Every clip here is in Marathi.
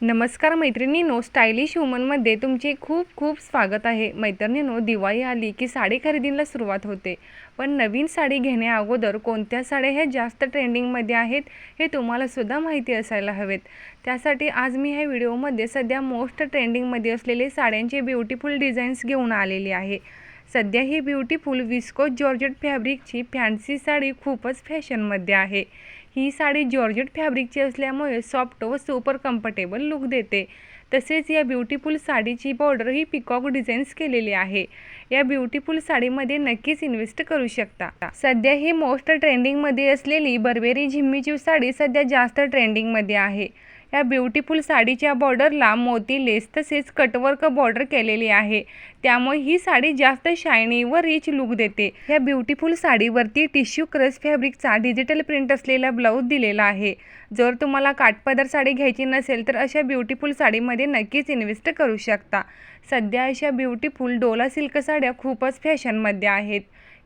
नमस्कार मैत्रिणींनो स्टायलिश वुमनमध्ये तुमचे खूप खूप स्वागत आहे. मैत्रिणींनो दिवाळी आली की साडी खरेदीला सुरुवात होते. पण नवीन साडी घेण्या अगोदर कोणत्या साड्या ह्या जास्त ट्रेंडिंगमध्ये आहेत हे तुम्हाला सुद्धा माहिती असायला हवेत. त्यासाठी आज मी ह्या व्हिडिओमध्ये सध्या मोस्ट ट्रेंडिंगमध्ये असलेले साड्यांचे ब्युटिफुल डिझाईन्स घेऊन आलेले आहे. सध्या ही ब्युटिफुल विस्को जॉर्जेट फॅब्रिकची फॅन्सी साडी खूपच फॅशनमध्ये आहे. ही साडी जॉर्जेट फॅब्रिकची असल्यामुळे सॉफ्ट व सुपर कम्फर्टेबल लुक देते. तसेच या ब्युटिफुल साडीची बॉर्डर ही पिकॉक डिझाईन्स केलेली आहे. या ब्युटिफुल साडीमध्ये नक्कीच इन्व्हेस्ट करू शकता. सध्या ही मोस्ट ट्रेंडिंगमध्ये असलेली बर्बेरी झिम्मीची साडी सध्या जास्त ट्रेंडिंगमध्ये आहे. या ब्युटिफुल साडीच्या बॉर्डरला मोती लेस तसेच कटवर्क बॉर्डर केलेली आहे. त्यामुळे ही साडी जास्त शायनी व रिच लुक देते. या ब्युटिफुल साडीवरती टिश्यू क्रस फॅब्रिकचा डिजिटल प्रिंट असलेला ब्लाऊज दिलेला आहे. जर तुम्हाला काठपदर साडी घ्यायची नसेल तर अशा ब्युटिफुल साडीमध्ये नक्कीच इन्व्हेस्ट करू शकता. सध्या अशा ब्युटिफुल डोला सिल्क साड्या खूपच फॅशनमध्ये आहेत.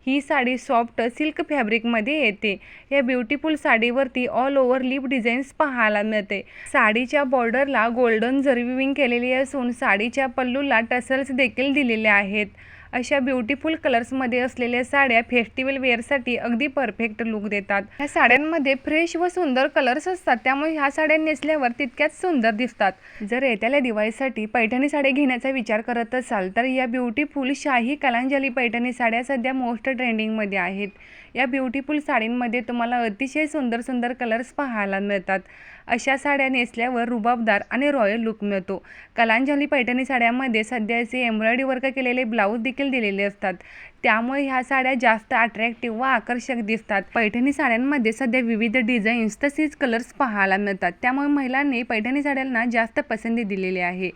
ही साडी सॉफ्ट सिल्क फॅब्रिकमध्ये येते. या ब्युटिफुल साडीवरती ऑल ओव्हर लिप डिझाईन्स पाहायला मिळते. साडीच्या बॉर्डरला गोल्डन जरविविंग केलेली असून साडीच्या पल्लूला टसल्स देखील दिलेले आहेत. अशा ब्युटिफुल कलर्समध्ये असलेल्या साड्या फेस्टिवल वेअरसाठी अगदी परफेक्ट लुक देतात. ह्या साड्यांमध्ये फ्रेश व सुंदर कलर्स असतात त्यामुळे ह्या साड्या नेसल्यावर तितक्याच सुंदर दिसतात. जर येत्याला दिवाळीसाठी पैठणी साड्या घेण्याचा विचार करत असाल तर या ब्युटिफुल शाही कलांजली पैठणी साड्या सध्या मोस्ट ट्रेंडिंगमध्ये आहेत. या ब्युटिफुल साडींमध्ये तुम्हाला अतिशय सुंदर सुंदर कलर्स पाहायला मिळतात. अशा साड्या नेसल्यावर रुबाबदार आणि रॉयल लुक मिळतो. कलांजली पैठणी साड्यामध्ये सध्याचे एम्ब्रॉयडरी वर्क केलेले ब्लाऊज देखील दिलेले असतात. त्यामुळे ह्या साड्या जास्त अट्रॅक्टिव्ह व आकर्षक दिसतात. पैठणी साड्यांमध्ये सध्या विविध डिझाईन्स तसेच कलर्स पाहायला मिळतात. त्यामुळे महिलांनी पैठणी साड्यांना जास्त पसंती दिलेली आहे.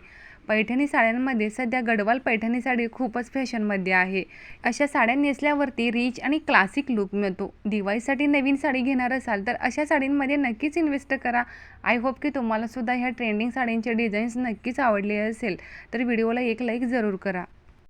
पैठणी साड्यांमध्ये सध्या गडवाल पैठणी साडी खूपच फॅशनमध्ये आहे. अशा साड्या नेसल्यावरती रिच आणि क्लासिक लुक मिळतो. दिवाळीसाठी नवीन साडी घेणार असाल तर अशा साडींमध्ये नक्कीच इन्व्हेस्ट करा. आय होप की तुम्हाला सुद्धा ह्या ट्रेंडिंग साड्यांचे डिझाईन्स नक्कीच आवडले असेल. तर व्हिडिओला एक लाईक जरूर करा.